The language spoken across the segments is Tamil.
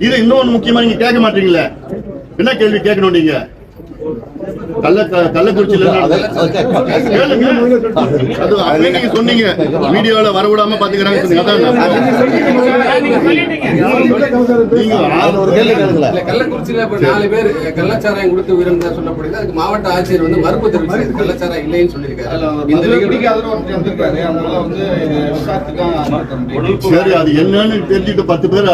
இது இன்னொன்னு முக்கியமா நீங்க கேட்க மாட்டீங்களே? என்ன கேள்வி கேட்கணும் நீங்க? கள்ள கள்ளக்குறிச்சியில. அது நீங்க சொன்னீங்க. வீடியோல வரவிடாம பாத்துக்கிறாங்க கள்ளக்குறிச்சியில இப்ப நாலு பேர் கள்ளச்சாராயம் கொடுத்து உயிரிழந்ததா சொல்லப்படுது அதுக்கு மாவட்ட ஆட்சியர் வந்து மறுப்பு தெரிவிச்சு கள்ளச்சாராயம் இல்லைன்னு சொல்லியிருக்காரு. இந்த சரி அது என்னன்னு தெரிஞ்சுட்டு பத்து பேர்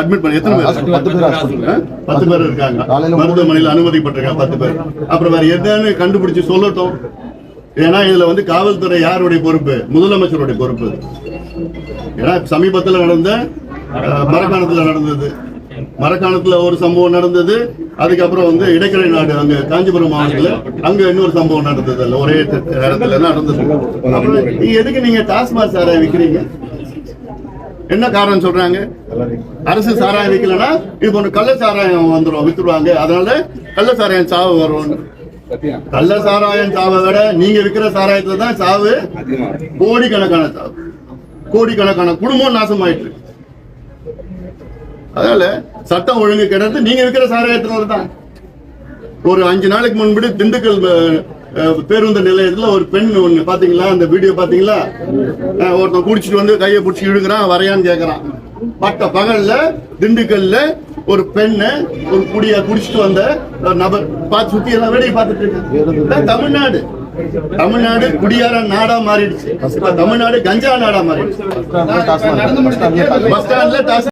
அட்மிட் பண்ணி எத்தனை பேர்? பத்து பேர்? பத்து இருக்காங்க. மருத்துவமனையில் அனுமதிப்பட்டிருக்காங்க பத்து பேர். அப்புறம் வேற என்னன்னு கண்டுபிடிச்சு சொல்லட்டும். ஏன்னா இதுல வந்து காவல்துறை யாருடைய பொறுப்பு? முதலமைச்சருடைய பொறுப்பு ஏன்னா சமீபத்துல நடந்த மரக்காணத்தில் நடந்தது. மரக்காணத்துல ஒரு சம்பவம் நடந்தது. அதுக்கப்புறம் வந்து இடைக்கரை நாடு அங்க காஞ்சிபுரம் மாவட்டத்துல அங்க இன்னொரு சம்பவம் நடந்தது இல்ல ஒரே இடத்துல நடந்தது. அப்புறம் நீங்க எதுக்கு நீங்க டாஸ்மாக் சாராய விக்கிறீங்க? என்ன காரணம் சொல்றாங்க? அரசு சாராயம் விற்கலன்னா இது ஒன்று கள்ள சாராயம் வந்துடும் வித்துருவாங்க. அதனால கள்ள சாராயம் சாவு வரும் கள்ள சாராயம் சாவை விட நீங்க விக்கிற சாராயத்துல தான் சாவு கோடிக்கணக்கான சாவு. கோடிக்கணக்கான குடும்பம் நாசமாயிட்டு அதனால சட்டம் ஒழுங்கு கிடையாது நீங்க விக்கிற சாராயத்துல தான். ஒரு அஞ்சு நாளைக்கு முன்பு திண்டுக்கல் பேருந்து நிலையத்துல ஒரு பெண் ஒண்ணு பாத்தீங்களா? அந்த வீடியோ பாத்தீங்களா? ஒருத்தன் குடிச்சிட்டு வந்து கையை பிடிச்சி இழுக்கிறான் வரையான்னு கேக்குறான். பட்ட பகல்ல திண்டுக்கல்ல ஒரு பெண்ணு ஒரு குடிய குடிச்சிட்டு வந்த நபர். பார்த்து சுத்தி எல்லாம் வேடிக்கை பார்த்துட்டு தமிழ்நாடு. தமிழ்நாடு குடியார நாடா மாறிடுச்சு. தமிழ்நாடு கஞ்சா நாடா மாறிடுச்சு. பஸ் ஸ்டாண்ட்ல